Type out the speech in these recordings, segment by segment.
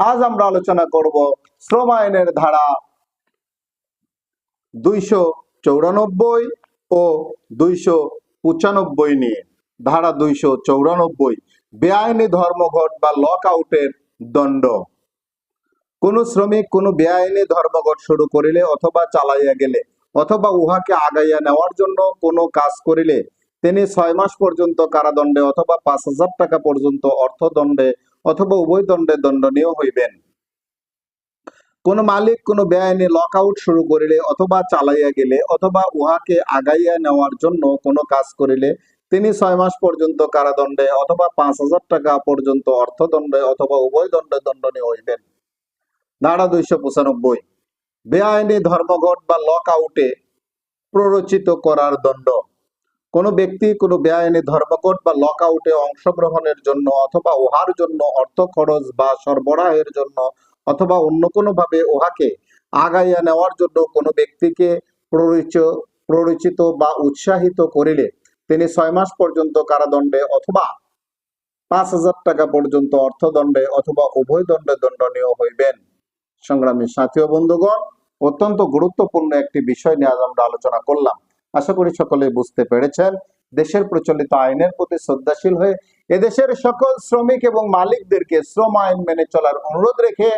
আজ আমরা আলোচনা করব শ্রম আইনের ধারা দুইশো ও দুইশো পঁচানব্বই নিয়ে। ধারা দুইশো চৌরানব্বই, বেআইনি ধর্মঘট বা লক আউটের দণ্ড। কোন শ্রমিক কোন বেআইনি ধর্মঘট শুরু করিলে অথবা চালাইয়া গেলে অথবা উহাকে আগাইয়া নেওয়ার জন্য কোনো কাজ করিলে তিনি ছয় মাস পর্যন্ত কারাদণ্ডে অথবা পাঁচ হাজার টাকা পর্যন্ত অর্থদণ্ডে অথবা উভয় দণ্ডে দণ্ডনীয় হইবেন। কোন মালিক কোন বেআইনি লক আউট শুরু করিলে অথবা চালাইয়া গেলে অথবা উহাকে আগাইয়া নেওয়ার জন্য কোনো কাজ করিলে তিনি ছয় মাস পর্যন্ত কারাদণ্ডে অথবা পাঁচ হাজার টাকা পর্যন্ত অর্থদণ্ডে অথবা উভয় দণ্ডে দণ্ডনীয় হইবেন। ধারা দুইশো পঁচানব্বই। বেআইনি ধর্মঘট বা লক আউটে প্ররোচিত করার দণ্ড। কোন ব্যক্তি কোনো বেআইনি ধর্মঘট বা লক আউটে অংশগ্রহণের জন্য অথবা উহার জন্য অর্থ খরচ বা সরবরাহের জন্য অথবা অন্য কোনো ভাবে উহাকে আগাইয়া নেওয়ার জন্য কোনো ব্যক্তিকে প্ররোচিত প্ররোচিত বা উৎসাহিত করিলে তিনি ছয় মাস পর্যন্ত কারাদণ্ডে অথবা পাঁচ হাজার টাকা পর্যন্ত অর্থদণ্ডে অথবা উভয় দণ্ডে দণ্ডনীয় হইবেন। সংগ্রামী সাথী বন্ধুগণ, অত্যন্ত গুরুত্বপূর্ণ একটি বিষয় নিয়ে আজ আমরা আলোচনা করলাম। আশা করি সকলে বুঝতে পেরেছেন। দেশের প্রচলিত আইনের প্রতি শ্রদ্ধাশীল হয়ে এদেশের সকল শ্রমিক এবং মালিকদেরকে শ্রম আইন মেনে চলার অনুরোধ রেখে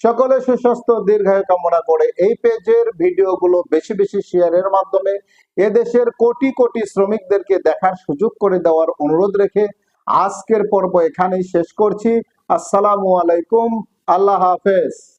সকলে সুস্বাস্থ্য, দীর্ঘায়ু কামনা করে এই পেজের ভিডিওগুলো বেশি বেশি শেয়ারের মাধ্যমে এদেশের কোটি কোটি শ্রমিকদেরকে দেখার সুযোগ করে দেওয়ার অনুরোধ রেখে আজকের পর্ব এখানেই শেষ করছি। আসসালামু আলাইকুম। আল্লাহ হাফেজ।